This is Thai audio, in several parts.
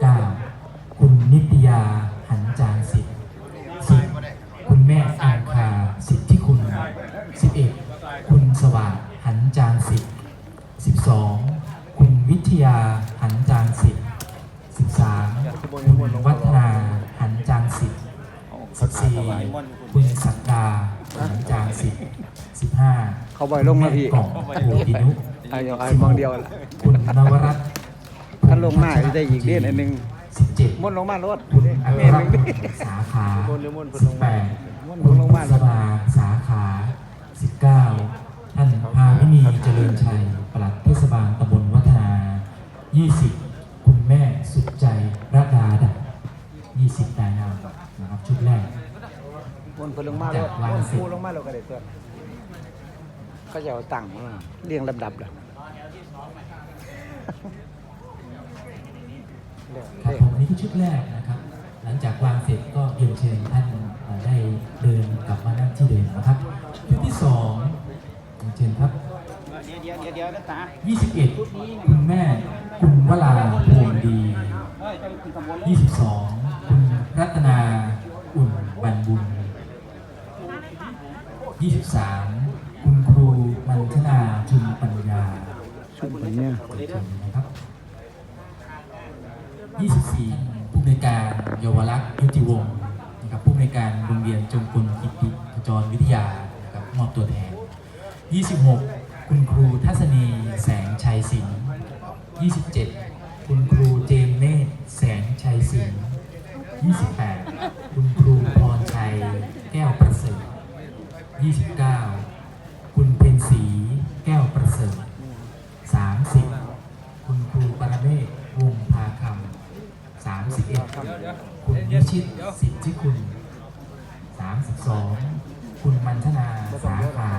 เก้าคุณนิตยาหันจางสิทธิ์สิบคุณแม่อังคาสิทธิคุณสิบเอ็ดคุณสว่างหันจางสิทธิ์สิบสองคุณวิทยาหันจางสิทธิ์สิบสามคุณวัฒนาหันจางสิทธิ์สิบสี่คุณสักดาหันจางสิทธิ์สิบห้าเขาบ่อยลงมาพี่กล่องโูอินุไอ้เดี๋ยวไอ้มองเดียวละคุณนวรัตน์ ท่านลงมาได้อีกเดือนอันหนึ่งสิบเจ็ดม้วนลงมารถคุณอัคเดือนรหนึ่งสาขาม้วนหรือม้วนเพิ่นสิลบงแปมาดม้วนคุณลงมาสภาสาขาสิบเก้าท่านพาวินีเจริญชัยปลัดเทศบาลตำบลวัฒนายี่สิบคุณแม่สุดใจระดาดับยี่สิบนายนามนะครับชุดแรกม้วนเพิ่นลงมารถม้วนฟูลงมาเราก็ได้ตัวเขาจะเอาตังค์มาเรียงลำดับล่ะเดี๋ยว ครับผมอันนี้คือชุดแรกนะครับ หลังจากวางเสร็จก็เรียนเชิญท่านเอ่อได้เดินกลับมานั่งที่เดิมนะครับชุดที่สองเรียนเชิญครับเดี๋ยวเดี๋ยวเดี๋ยวเดี๋ยวนะตา21คุณแม่คุณวลาพวงดีเฮ้ยต้องขึ้นขบวนเลย22 คุณรัตนาอุ่นบรรบุญ 23ำ31คุณนิชิตสิทธิคุณ32คุณมันธนาสาขา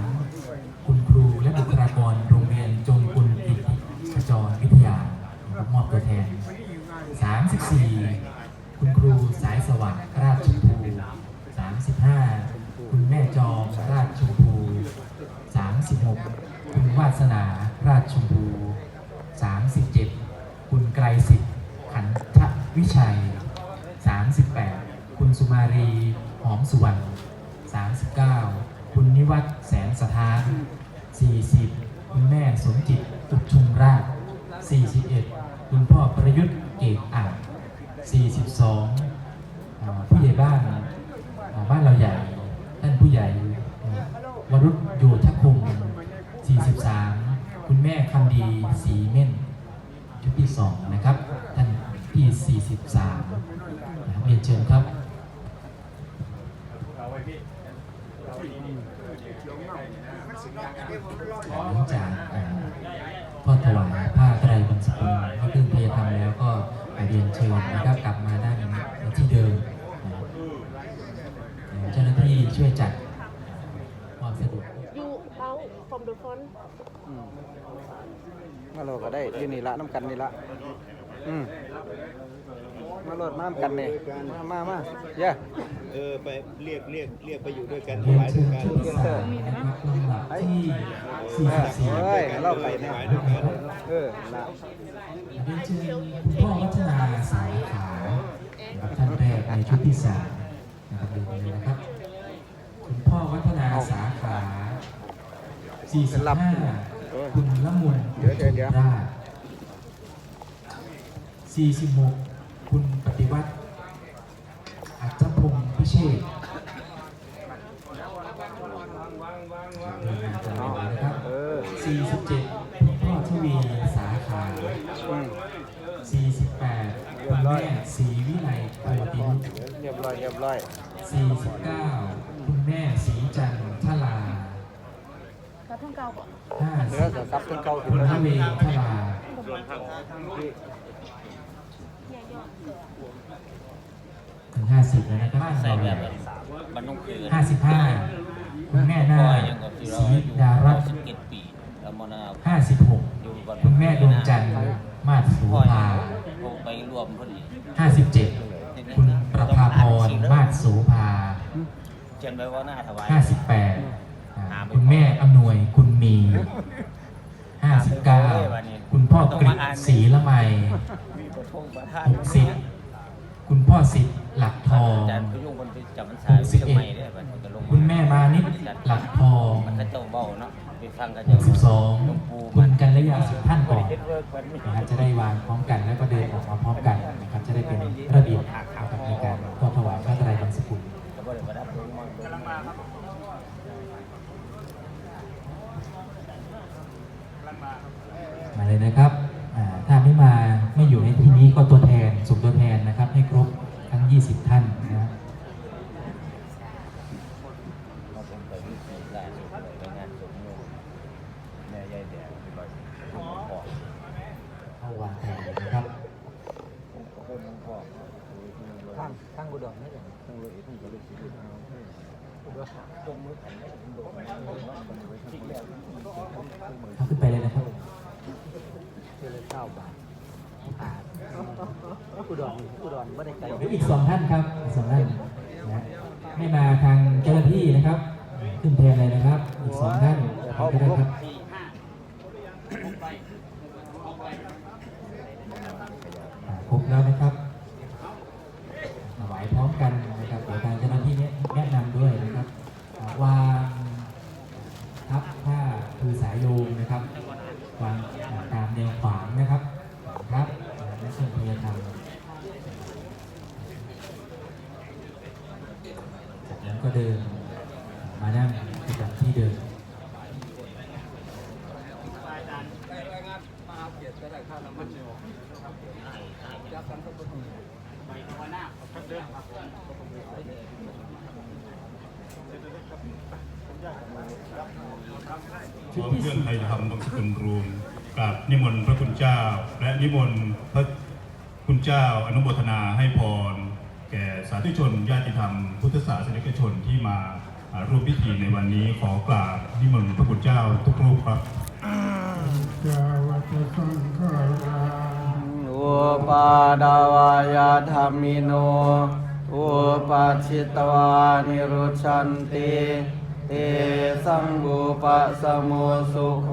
33คุณครูและบุคลากรโรงเรียนจงกุลกิติขจรวิทยามอบตัวแทน34คุณครูสายสวัสดิ์ราชชมพู35คุณแม่จอมราชชมพู36คุณวาสนาราชชมพู37 คุณไกรสิทธิ์ขันทวิชัย 38 คุณสุมารี หอมสุวรรณ 39 คุณนิวัฒน์แสนสถาน 40 คุณแม่สมจิตอุดชุมราช 41 คุณพ่อประยุทธ์เกตอ่าง42อ่าผู้ใหญ่บ้านบ้านเราใหญ่ ท่านผู้ใหญ่วรุษโยธคง43 คุณแม่คำดีสีเม่น ชุดที่สองนะครับ ท่านที่ 43นะครับเรียนเชิญครับหลังจากเอ่อทอดถวายผ้าไตรบรรสกุลพระพึ่งพยธรรมแล้วก็เรียนเชิญนะครับกลับมานั่งที่เดิม เจ้าหน้าที่ช่วยจัดความสะดวก you out from the front อื มมาเราก็ได้ที่นี่ละน้ำกันนี่ละอืมมาโหลดมาน้ำกันนี่มามามาเย้เออไปเรียกเรียกเรียกไปอยู่ด้วยกันถเรียนวายเชิด้วยญกันชุดที่สองนะครับลำดับที่เออ44เฮ้ยเราไปเนี่ยเออละเรียนเชิญคุณพ่อวัฒนาสายขาวนะครับท่านแรกในชุดที่สามนะครับดูกันเลยนะครับ คุณพ่อวัฒนาสาขา45 คุณละมุนเดี๋ยวเดี๋ยวเดี๋ยวราช46 คุณปฏิวัติอัจพงศ์พิเชษฐ์เดินมาจะเลยนะครับเออ 47คุณพ่อทวีสาขาอืม48คุณแม่ศรีวิไลโพตินุชเรียบร้อยเรียบร้อย49 คุณแม่ศรีจันทลากระ ทั่งเก่าก่อนเนื้อ50จะกลับถึงเก่าถึคุงณแล้ว พระเวงทลาถึง50แล้วนะครับใส่แบบแบบมันต้องคือ55คุณแม่นาพ่อยังกับที่เรารีอยู่ดารัตน์สิบเจ็ดปีแล้วมานาว56คุณแม่ดวงจันทร์มาศสูพ่อยัภางคงไปรวมพอดี57คุณประภาพรมาศสูภาเขียนไว้ว่าหน้าถวาย58อ่า คุณแม่อำนวยคุณมีเอ้ยวันนี้59 คุณพ่อกฤษศรีละไมมีประทงประธานหกสิบคุณพ่อสิทธิ์หลักทองอาจารย์พยุงคนไปจำพรรษาอยู่เชียงใหม่เนี่ยมันจะลงคุณแม่มานิดหลักทองมันก็เจ้าเบ้าเนาะไปฟังก็หเจ้ากสิบสองหลวงปู่คุมัณนกัลยาสิบท่านก่อนเฮ็ดเวิร์กมันมีนะครับจะได้วางพร้อมกันแล้วก็เดินออกมาพร้อมกันนะครับจะได้เป็นระเบียบนะครับในการทอดถวายพระไตรบางสกุล ก็บ่ได้ประดับลงมากำลังมาครับ มาเลยนะครับอ่าถ้าไม่มาไม่อยู่ในที่นี้ก็ตัวแทนส่งตัวแทนนะครับ ให้ครบทั้ง 20 ท่านนะครับ เราคงไปวิธีล่าสุดไปงานสมมุติแม่ยายแดงเป็นร้อยผมขอ เข้าวางแผนนะครับ ผมขอผมขอ ข้างข้างอุดรนี่ ทั้งเลยทั้งก็เลยสิเอาตรงมือ ขันได้ผมบอกสิ่งแรกเอาขึ้นไปเลยนะครับเจอเลยเก้าบาทขาดอุดรอุดรไม่ได้ไกลเดี๋ยวอีกสองท่านครับอีกสองท่านนะให้มาทางเจ้าหน้าที่นะครับ ขึ้นแทนเลยนะครับ อีกสองท่านก็ได้ครับ ยาธรรมจากนั้นก็เดินมานั่งประจำที่เดิมขอเครื่องไทยธรรมบางสกุลรวมกราบนิมนต์พระคุณเจ้า และนิมนต์พระ คุณเจ้าอนุโมทนาให้พร แก่สาธุชนญาติธรรม พุทธศาสนิกชนที่มาร่วมพิธีในวันนี้ขอกราบนิมนต์พระคุณเจ้าทุกรูปครับอุปาดาวายาธรรมิโนอุปัชชิตวานิรุชันติเตสังบุปะสโมุสุโข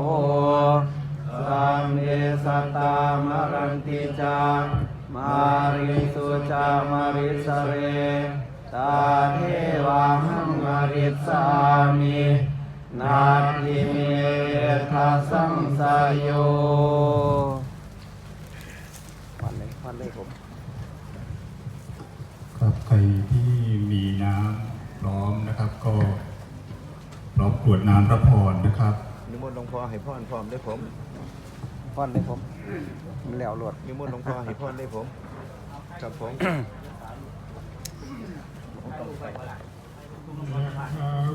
สัมเอสตตามรันติจา มาริสุจามาริสเร ตาเทวาหังมาริสามินาทิเมทัสสังสยโยวันเลยวันเลยผมครับใครที่มีน้ำพร้อมนะครับ ก็พร้อมกรวดน้ำรับพรนะครับนิมนต์หลวงพ่อให้พรพร้อมได้ผม วันเลยผมมันแล้วรวดนิมนต์หลวงพ่อให้พรได้ผมครับผม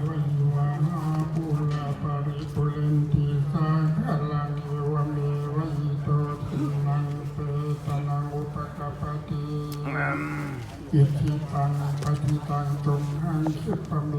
วิวาหาปุราปาริปุเรนติสาคลังเอวเมวะอิโตทินังเปตนังอุปกปปติอิทิตังปฏิตังตุมหังคิปะเม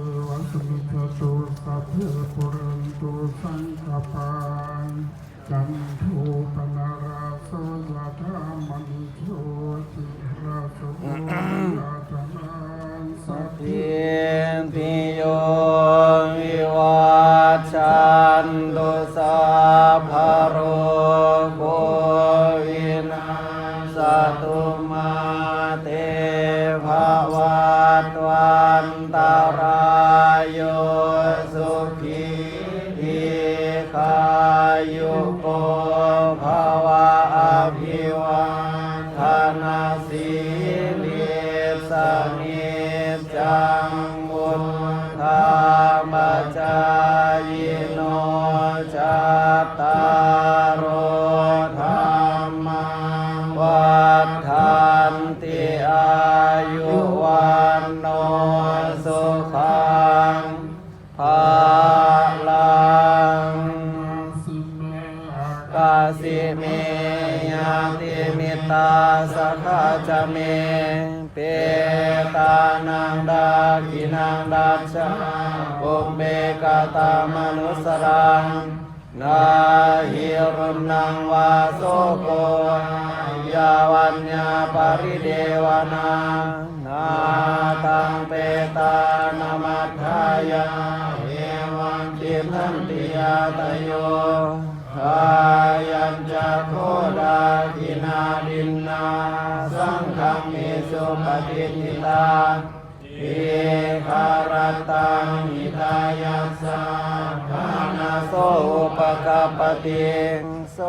จา วนานาตังเปตานามัทธายาเอวังจิตันติยาตโยธรายัญจะโคดาทินาดินนา สังฆมิสุปฏิทิตา อิคารตังหิตายัสสะภานาโสอุปกปปติโส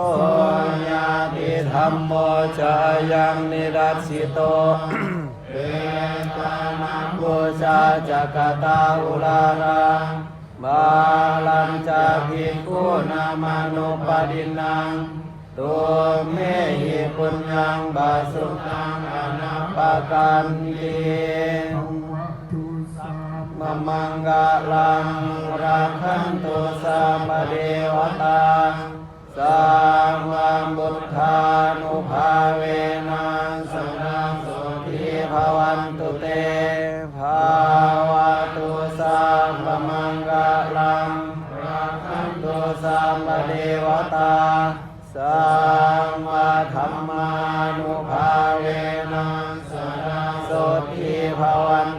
ยาติธรรมโมจายังนิรัสสิโตเอตานังบูชาจักตาอุลารังบาลัญจาภิกขุนามานุปดินังตัวเมหิปุญญังบาสุตังอนัปปกันติ มมังกาลังราคันตุสัมปเดวตาสังฆบุทธานุภาเวนังสังสุทิภวันตุเตภาวะตุสัมปมังกาลังราคันตุสัมปเดวตาสังฆธรรมานุภาเวนังสังสุทิภวัน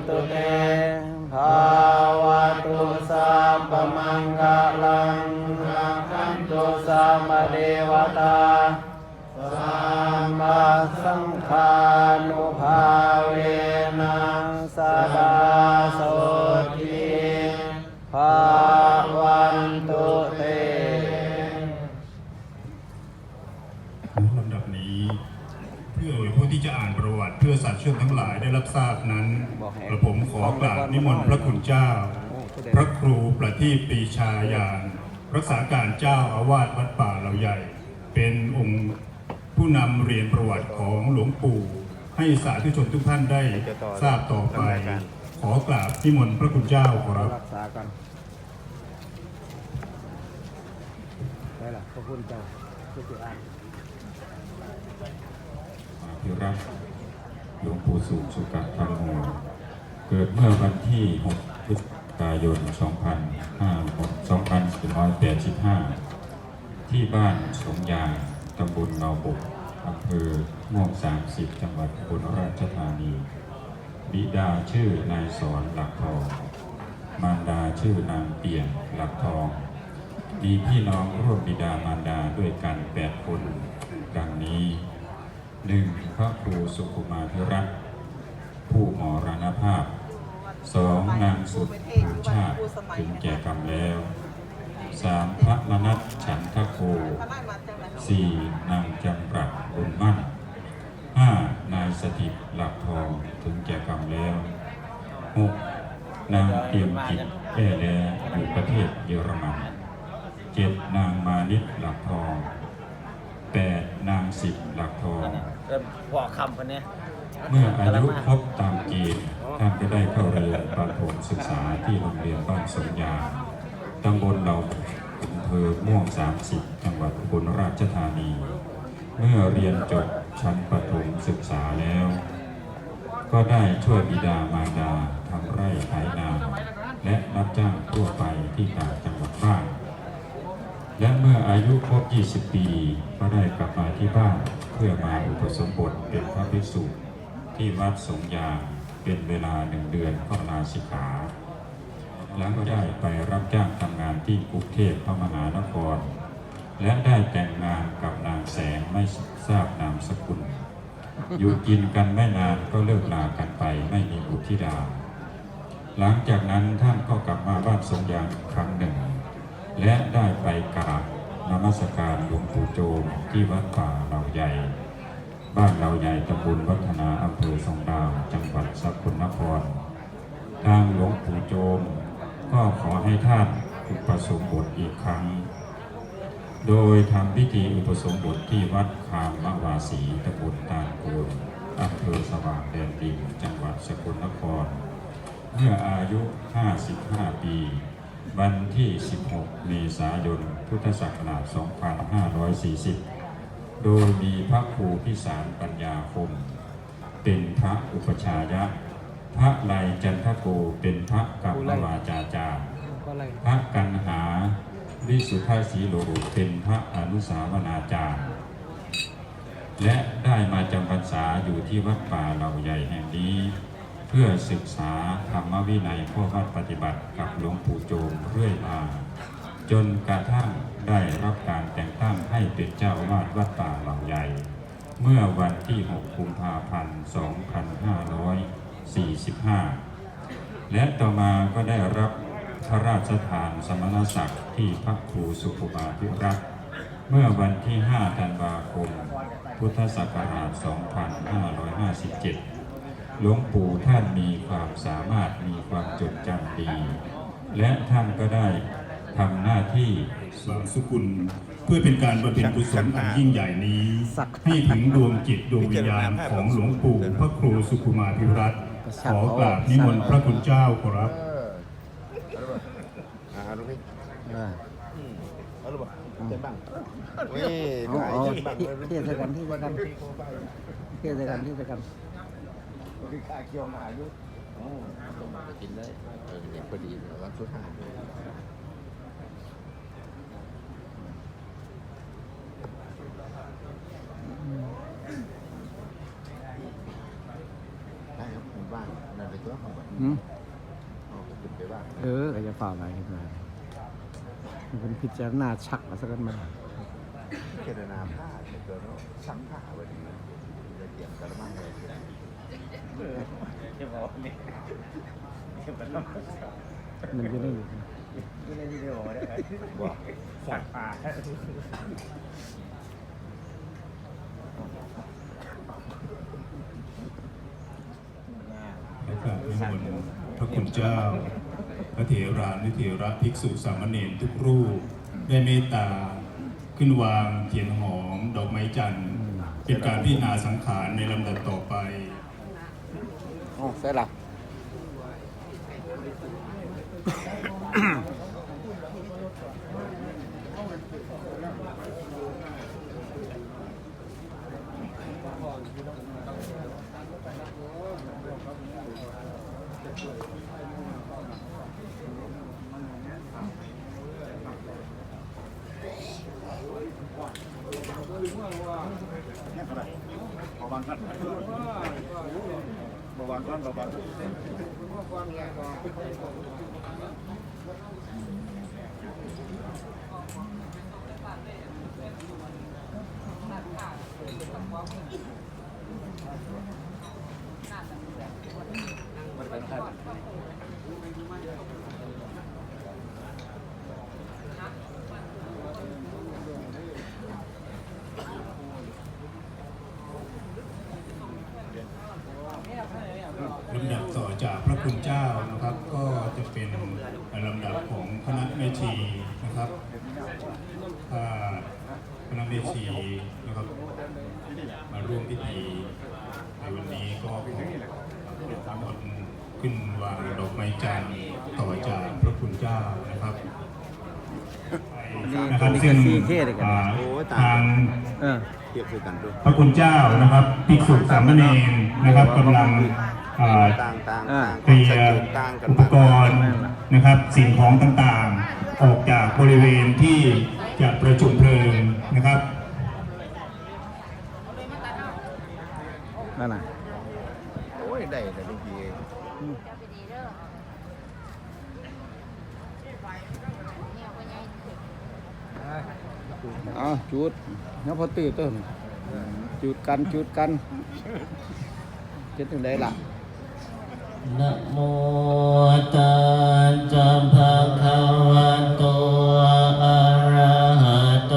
กษาการเจ้าอาวาสวัดป่าเหล่าใหญ่ เป็นองค์ผู้นำเรียนประวัติของหลวงปู่ ให้สาธุชนทุกท่านได้ทราบต่อไป ขอกราบนิมนพระคุณเจ้าขอรับรักษากันได้ล่ะพระคุณเจ้าพระคุณอ่านพิรักหลวงปู่สุสุกะธรรมโมเกิดเมื่อวันที่6พฤศจิ กายน2485 ที่บ้านสงยางตำบลเนาบุกอำเภอม่วง30 จังหวัดอุบลราชธานี บิดาชื่อนายสอนหลักทอง มารดาชื่อนางเปี่ยมหลักทอง มีพี่น้องร่วมบิดามารดาด้วยกันแปดคน ดังนี้หนึ่งพระครูสุขุมาธิรัตน์ผู้มรณภาพ สองนางสุดภูชาติถึงแก่กรรมแล้วสามพระมนัตฉันทโกสี่นางจำรัดบุญมั่นห้านายสถิตหลักทองถึงแก่กรรมแล้วหกนางเตรียมจิตแอ่แลอยู่ประเทศเยอรมันเจ็ดนางมานิดหลักทองแปดนางสิบหลักทองเริ่มพอคำคนเนี้ยเมื่ออายุครบตามเก ประถมศึกษาที่โรงเรียนบ้านสมยาตำบลเราอำเภอม่วง 30 จังหวัดอุบลราชธานี เมื่อเรียนจบชั้นประถมศึกษาแล้ว ก็ได้ช่วยบิดามารดาทำไร่ไถนา และรับจ้างทั่วไปที่ต่างจังหวัดบ้างและเมื่ออายุครบ 20 ปี ก็ได้กลับมาที่บ้านเพื่อมาอุปสมบทเป็นพระภิกษุที่วัดสงยาง เป็นเวลาหนึ่งเดือนก็ลาสิกขาหลังก็ได้ไปรับจ้างทำงานที่กรุงเทพพระมหานคร และได้แต่งงานกับนางแสงไม่ทราบนามสกุล อยู่กินกันไม่นานก็เลิกลากันไปไม่มีบุตรธิดา หลังจากนั้นท่านก็กลับมาบ้านทรงยางครั้งหนึ่ง และได้ไปกราบนมัสการหลวงปู่โจมที่วัดป่าเหล่าใหญ่ บ้านเหล่าใหญ่ตำบลวัฒนาอำเภอสองดาว จังหวัดสกลนคร ทางหลวงปู่โจม ก็ขอให้ท่านอุปสมบทอีกครั้ง โดยทำพิธีอุปสมบทที่วัดคามมวาสีตำบลตาลโกนอำเภอสว่างแดนดิน จังหวัดสกลนคร เมื่ออายุ 55 ปี วันที่ 16 เมษายน พุทธศักราช 2540 โดยมีพระครูพิสารปัญญาคม เป็นพระอุปชายะ พระไลจันทโกเป็นพระกัมมวาจาจารย์พระกันหาวิสุทธาสีโลเป็นพระอนุสาวนาจารย์ และได้มาจำพรรษาอยู่ที่วัดป่าเหล่าใหญ่แห่งนี้ เพื่อศึกษาธรรมวินัยข้อวัดปฏิบัติกับหลวงปู่โจมเรื่อยมา จนกระทั่งได้รับการแต่งตั้งให้เป็นเจ้าอาวาสวัดป่าเหล่าใหญ่ เมื่อวันที่ 6 กุมภาพันธ์ 2545 และต่อมาก็ได้รับพระราชทานสมณศักดิ์ที่พระครูสุขุมาพิรัตน์เมื่อวันที่ 5 ธันวาคม พุทธศักราช 2557 หลวงปู่ท่านมีความสามารถมีความจดจำดี และท่านก็ได้ ทำหน้าที่บางสุกุล เพื่อเป็นการบำเพ็ญกุศลอันยิ่งใหญ่นี้ให้ถึงดวงจิตดวงวิญญาณของหลวงปู่พระครูสุขุมาภิรัตขอกราบนิมนต์พระคุณเจ้าขอรับอ่าลูกพี่เออเอาลูกบ่เจ็บบ้างเว้ยเอาหายเอาเจ็บบ้างที่ที่ใส่กันที่ใส่กันเที่ใส่กันที่ใส่กันข้าเคี่ยวมาอยู่กินได้เออเนี่ยพอดีวันสุดท้ายได้ครับผมว่างนั่นเป็นตัวข องผมอืมเอาขึ้นไปว่างเออก็จะฝ่าไปขึ้นมามันเป็นพิจารณาชักมาสักกันมาเจตนาผ้าเกิดแล้วซักผ้าไว้ดีจะเตรียมกระมังเลยจะบอกว่าเนี่ยจะมาทำมันจะได้อยู่ที่เล่นที่เดียวบอกว่าได้ไหมว่าสัตว์ป่า และกราบนิมนต์พระคุณ เจ้า พระเถรานุเถระภิกษุสามเณรทุกรูป ได้เมตตาขึ้นวางเทียนหอมดอกไม้จันทร์เป็นการพิจารณาสังขารในลำดับต่อไป อ๋อใส่ห ลับำดับต่อจากพระคุณเจ้านะครับ ก็จะเป็นลำดับของคณะแม่ชีนะครับถ้าคณะแม่ชีนะครับ มาร่วมพิธีในวันนี้ก็ขอทั้งหมดขึ้นวางดอกไม้จันทร์ต่อจากพระคุณ เจ้านะครับนะครับซึ่งอ่าทางเออเทียบคือกันด้วยพระคุณเจ้านะครับภิกษุสามเณรนะครับกำลังอ่าต่างต่างอ่าเคลียร์อุปกรณ์นะครับสิ่งของต่างๆ ออกจากบริเวณที่จะประจุเพลิงนะครับนั่นน่ะ โอ้ยได้แต่ลูกพี่ เอา จุดแล้วพอตื่นต้นจุดกันจุดกันเจ็ดถึงได้ละนะโมตัสสะภะคะวะโตอะระหะโต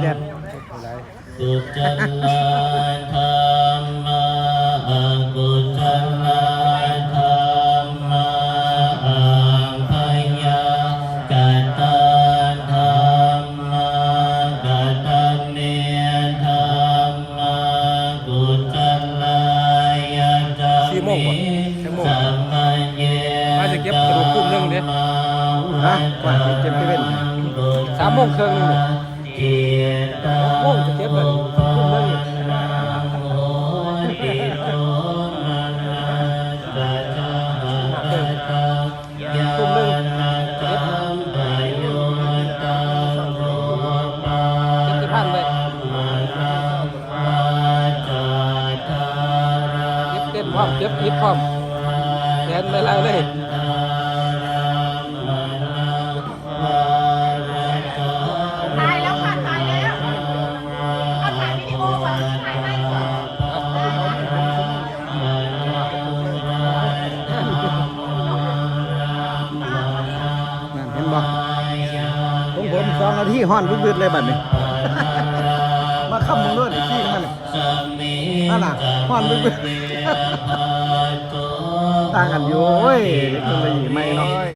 เเต้นพร้อมเก็บพิษพร้อมแดนไม่ไรเลยตายแล้วค่ะตายแล้วเอาถ่ายวิดีโอก่อนถ่ายให้ก่อนนั่นเห็นบ่ของผมสองนาทีห้อนบึ้ดๆเลยบัดนี้ มาค้ำมึงด้วยขี้มันนั่นน่ะห้อนบึ้ดๆ ต่างกันอยู่โอ้ยเทคโนโลยีใหม่น้อย